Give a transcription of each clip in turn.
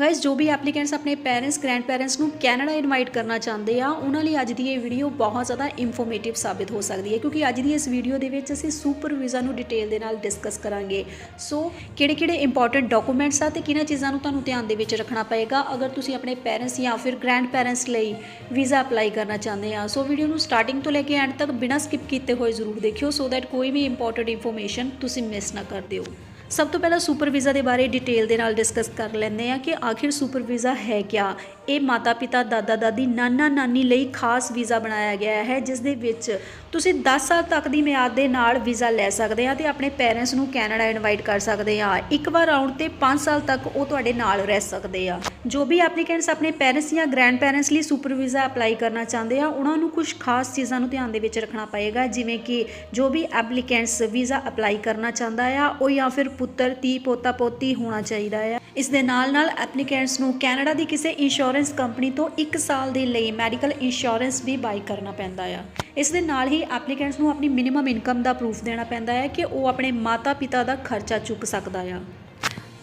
Guys ਜੋ ਵੀ applicants ਆਪਣੇ ਪੇਰੈਂਟਸ ਗ੍ਰੈਂਡ ਪੇਰੈਂਟਸ ਨੂੰ ਕੈਨੇਡਾ ਇਨਵਾਈਟ ਕਰਨਾ ਚਾਹੁੰਦੇ ਆ, ਉਹਨਾਂ ਲਈ ਅੱਜ ਦੀ ਇਹ ਵੀਡੀਓ ਬਹੁਤ ਜ਼ਿਆਦਾ ਇਨਫੋਰਮੇਟਿਵ ਸਾਬਿਤ ਹੋ ਸਕਦੀ ਹੈ, ਕਿਉਂਕਿ ਅੱਜ ਦੀ ਇਸ ਵੀਡੀਓ ਦੇ ਵਿੱਚ ਅਸੀਂ ਸੁਪਰ ਵੀਜ਼ਾ ਨੂੰ ਡਿਟੇਲ ਦੇ ਨਾਲ ਡਿਸਕਸ ਕਰਾਂਗੇ। ਸੋ ਕਿਹੜੇ ਕਿਹੜੇ ਇੰਪੋਰਟੈਂਟ ਡਾਕੂਮੈਂਟਸ ਆ ਤੇ ਕਿਹਨਾਂ ਚੀਜ਼ਾਂ ਨੂੰ ਤੁਹਾਨੂੰ ਧਿਆਨ ਦੇ ਵਿੱਚ ਰੱਖਣਾ ਪਏਗਾ, ਅਗਰ ਤੁਸੀਂ ਆਪਣੇ ਪੇਰੈਂਟਸ ਜਾਂ ਫਿਰ ਗ੍ਰੈਂਡ ਪੈਰੈਂਟਸ ਲਈ ਵੀਜ਼ਾ ਅਪਲਾਈ ਕਰਨਾ ਚਾਹੁੰਦੇ ਆ। ਸੋ ਵੀਡੀਓ ਨੂੰ ਸਟਾਰਟਿੰਗ ਤੋਂ ਲੈ ਕੇ ਐਂਡ ਤੱਕ ਬਿਨਾਂ ਸਕਿਪ ਕੀਤੇ ਹੋਏ ਜ਼ਰੂਰ ਦੇਖਿਓ ਸੋ ਦੈਟ ਕੋਈ ਵੀ ਇੰਪੋਰਟੈਂਟ ਇਨਫੋਰਮੇਸ਼ਨ ਤੁਸੀਂ ਮਿਸ ਨਾ ਕਰ ਦਿਓ। ਸਭ ਤੋਂ ਪਹਿਲਾਂ ਸੁਪਰ ਵੀਜ਼ਾ ਦੇ ਬਾਰੇ ਡਿਟੇਲ ਦੇ ਨਾਲ ਡਿਸਕਸ ਕਰ ਲੈਂਦੇ ਆ ਕਿ ਆਖਿਰ ਸੁਪਰ ਵੀਜ਼ਾ ਹੈ ਕਿਆ? ਇਹ ਮਾਤਾ ਪਿਤਾ ਦਾਦਾ ਦਾਦੀ ਨਾਨਾ ਨਾਨੀ ਲਈ ਖਾਸ ਵੀਜ਼ਾ ਬਣਾਇਆ ਗਿਆ ਹੈ, ਜਿਸ ਦੇ ਵਿੱਚ ਤੁਸੀਂ 10 ਸਾਲ ਤੱਕ ਦੀ ਮਿਆਦ ਦੇ ਨਾਲ ਵੀਜ਼ਾ ਲੈ ਸਕਦੇ ਆ ਤੇ ਆਪਣੇ ਪੇਰੈਂਟਸ ਨੂੰ ਕੈਨੇਡਾ ਇਨਵਾਈਟ ਕਰ ਸਕਦੇ ਆ ਇੱਕ ਵਾਰ ਆਉਣ ਤੇ 5 ਸਾਲ ਤੱਕ ਉਹ ਤੁਹਾਡੇ ਨਾਲ ਰਹਿ ਸਕਦੇ ਆ। ਜੋ ਵੀ ਐਪਲੀਕੈਂਟਸ ਆਪਣੇ ਪੇਰੈਂਟਸ ਜਾਂ ਗ੍ਰੈਂਡ ਪੇਰੈਂਟਸ ਲਈ ਸੁਪਰ ਵੀਜ਼ਾ ਅਪਲਾਈ ਕਰਨਾ ਚਾਹੁੰਦੇ ਆ, ਉਹਨਾਂ ਨੂੰ ਕੁਝ ਖਾਸ ਚੀਜ਼ਾਂ ਨੂੰ ਧਿਆਨ ਦੇ ਵਿੱਚ ਰੱਖਣਾ ਪਏਗਾ, ਜਿਵੇਂ ਕਿ ਜੋ ਵੀ ਐਪਲੀਕੈਂਟਸ ਵੀਜ਼ਾ ਅਪਲਾਈ ਕਰਨਾ ਚਾਹੁੰਦਾ ਆ, ਉਹ ਜਾਂ ਫਿਰ ਪੁੱਤਰ, ਧੀ, ਪੋਤਾ, ਪੋਤੀ ਹੋਣਾ ਚਾਹੀਦਾ ਹੈ ਇਸ ਦੇ ਨਾਲ ਨਾਲ ਐਪਲੀਕੈਂਟਸ ਨੂੰ ਕੈਨੇਡਾ ਦੀ ਕਿਸੇ ਇੰਸ਼ੋਰੈਂਸ ਕੰਪਨੀ ਤੋਂ 1 ਸਾਲ ਦੇ ਲਈ ਮੈਡੀਕਲ ਇੰਸ਼ੋਰੈਂਸ ਵੀ ਬਾਈ ਕਰਨਾ ਪੈਂਦਾ ਆ। ਇਸ ਦੇ ਨਾਲ ਹੀ ਐਪਲੀਕੈਂਟਸ ਨੂੰ ਆਪਣੀ ਮਿਨੀਮਮ ਇਨਕਮ ਦਾ ਪ੍ਰੂਫ ਦੇਣਾ ਪੈਂਦਾ ਹੈ ਕਿ ਉਹ ਆਪਣੇ ਮਾਤਾ-ਪਿਤਾ ਦਾ ਖਰਚਾ ਚੁੱਕ ਸਕਦਾ ਆ।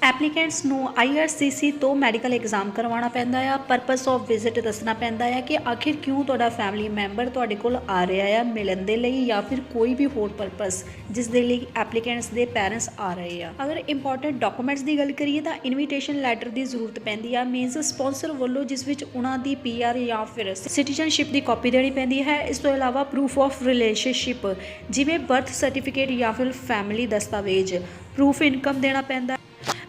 ਐਪਲੀਕੈਂਟਸ ਨੂੰ IRCC ਤੋਂ ਮੈਡੀਕਲ ਐਗਜ਼ਾਮ ਕਰਵਾਉਣਾ ਪੈਂਦਾ ਆ। ਪਰਪਸ ਆਫ ਵਿਜ਼ਿਟ ਦੱਸਣਾ ਪੈਂਦਾ ਆ ਕਿ ਆਖਿਰ ਕਿਉਂ ਤੁਹਾਡਾ ਫੈਮਿਲੀ ਮੈਂਬਰ ਤੁਹਾਡੇ ਕੋਲ ਆ ਰਿਹਾ ਆ ਮਿਲਣ ਦੇ ਲਈ ਜਾਂ ਫਿਰ ਕੋਈ ਵੀ ਹੋਰ ਪਰਪਸ ਜਿਸ ਦੇ ਲਈ ਐਪਲੀਕੈਂਟਸ ਦੇ ਪੈਰੈਂਟਸ ਆ ਰਹੇ ਆ। ਅਗਰ ਇੰਪੋਰਟੈਂਟ ਡਾਕੂਮੈਂਟਸ ਦੀ ਗੱਲ ਕਰੀਏ ਤਾਂ ਇਨਵੀਟੇਸ਼ਨ ਲੈਟਰ ਦੀ ਜ਼ਰੂਰਤ ਪੈਂਦੀ ਆ। ਮੀਨਸ ਸਪਾਂਸਰ ਵੱਲੋਂ ਜਿਸ ਵਿੱਚ ਉਹਨਾਂ ਦੀ PR ਜਾਂ ਫਿਰ ਸਿਟੀਜ਼ਨਸ਼ਿਪ ਦੀ ਕਾਪੀ ਦੇਣੀ ਪੈਂਦੀ ਹੈ। ਇਸ ਤੋਂ ਇਲਾਵਾ ਪ੍ਰੂਫ ਆਫ ਰਿਲੇਸ਼ਨਸ਼ਿਪ ਜਿਵੇਂ ਬਰਥ ਸਰਟੀਫਿਕੇਟ ਜਾਂ ਫਿਰ ਫੈਮਿਲੀ ਦਸਤਾਵੇਜ਼ ਪ੍ਰੂਫ ਇਨਕਮ ਦੇਣਾ ਪੈਂਦਾ।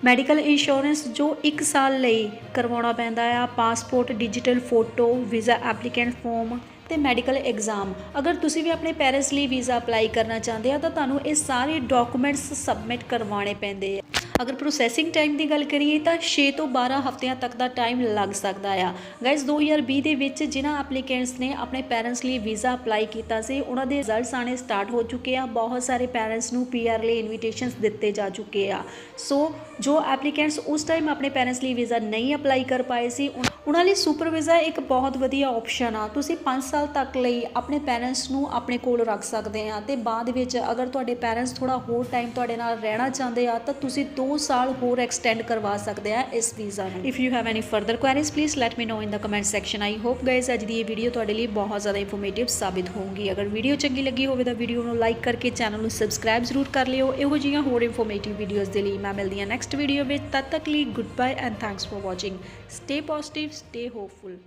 ਮੈਡੀਕਲ ਇੰਸ਼ੋਰੈਂਸ ਜੋ 1 ਸਾਲ ਲਈ ਕਰਵਾਉਣਾ ਪੈਂਦਾ ਆ, passport, digital photo, visa applicant form ਤੇ ਮੈਡੀਕਲ ਐਗਜ਼ਾਮ। ਅਗਰ ਤੁਸੀਂ ਵੀ ਆਪਣੇ ਪੈਰੈਂਟਸ ਲਈ ਵੀਜ਼ਾ ਅਪਲਾਈ ਕਰਨਾ ਚਾਹੁੰਦੇ ਆ, ਤਾਂ ਤੁਹਾਨੂੰ ਇਹ ਸਾਰੇ ਡਾਕੂਮੈਂਟਸ ਸਬਮਿਟ ਕਰਵਾਉਣੇ ਪੈਂਦੇ ਆ। ਅਗਰ ਪ੍ਰੋਸੈਸਿੰਗ ਟਾਈਮ ਦੀ ਗੱਲ ਕਰੀਏ ਤਾਂ 6 ਤੋਂ 12 ਹਫ਼ਤਿਆਂ ਤੱਕ ਦਾ ਟਾਈਮ ਲੱਗ ਸਕਦਾ ਆ। ਗਾਇਸ 2020 ਦੇ ਵਿੱਚ ਜਿਨ੍ਹਾਂ ਐਪਲੀਕੈਂਟਸ ਨੇ ਆਪਣੇ ਪੈਰੈਂਟਸ ਲਈ ਵੀਜ਼ਾ ਅਪਲਾਈ ਕੀਤਾ ਸੀ, ਉਹਨਾਂ ਦੇ ਰਿਜ਼ਲਟਸ ਆਣੇ ਸਟਾਰਟ ਹੋ ਚੁੱਕੇ ਆ। ਬਹੁਤ ਸਾਰੇ ਪੈਰੈਂਟਸ ਨੂੰ ਪੀਆਰ ਲਈ ਇਨਵੀਟੇਸ਼ਨਸ ਦਿੱਤੇ ਜਾ ਚੁੱਕੇ ਆ। ਸੋ ਜੋ ਐਪਲੀਕੈਂਟਸ ਉਸ ਟਾਈਮ ਆਪਣੇ ਪੈਰੈਂਟਸ ਲਈ ਵੀਜ਼ਾ ਨਹੀਂ ਅਪਲਾਈ ਕਰ ਪਾਏ ਸੀ ਉਹਨਾਂ ਲਈ ਸੁਪਰ ਵੀਜ਼ਾ ਇੱਕ ਬਹੁਤ ਵਧੀਆ ਆਪਸ਼ਨ ਆ। ਤੁਸੀਂ 5 ਸਾਲ ਤੱਕ ਲਈ ਆਪਣੇ ਪੈਰੈਂਟਸ ਨੂੰ ਆਪਣੇ ਕੋਲ ਰੱਖ ਸਕਦੇ ਆ। ਤੇ ਬਾਅਦ ਵਿੱਚ ਅਗਰ ਤੁਹਾਡੇ ਪੈਰੈਂਟਸ ਥੋੜਾ ਹੋਰ ਟਾਈਮ ਤੁਹਾਡੇ ਨਾਲ ਰਹਿਣਾ ਚਾਹੁੰਦੇ ਆ, ਤਾਂ ਤੁਸੀਂ 2 ਸਾਲ ਹੋਰ ਐਕਸਟੈਂਡ ਕਰਵਾ ਸਕਦੇ ਆ ਇਸ ਵੀਜ਼ਾ ਨੂੰ। If you have any further queries please let me know in the comment section I hope guys ਅੱਜ ਦੀ ਇਹ ਵੀਡੀਓ ਤੁਹਾਡੇ ਲਈ ਬਹੁਤ ਜ਼ਿਆਦਾ ਇਨਫੋਰਮੇਟਿਵ ਸਾਬਿਤ ਹੋਊਗੀ। ਅਗਰ ਵੀਡੀਓ ਚੰਗੀ ਲੱਗੀ ਹੋਵੇ ਤਾਂ ਵੀਡੀਓ ਨੂੰ ਲਾਈਕ ਕਰਕੇ ਚੈਨਲ ਨੂੰ ਸਬਸਕ੍ਰਾਈਬ ਜ਼ਰੂਰ ਕਰ ਲਿਓ। ਇਹੋ ਜਿਹੀਆਂ ਹੋਰ ਇਨਫੋਰਮੇਟਿਵ ਵੀਡੀਓਜ਼ ਦੇ ਲਈ ਮੈਂ ਮਿਲਦੀ ਹਾਂ ਨੈਕਸਟ ਵੀਡੀਓ ਵਿੱਚ। ਤਦ ਤੱਕ ਲਈ good bye and thanks for watching stay positive stay hopeful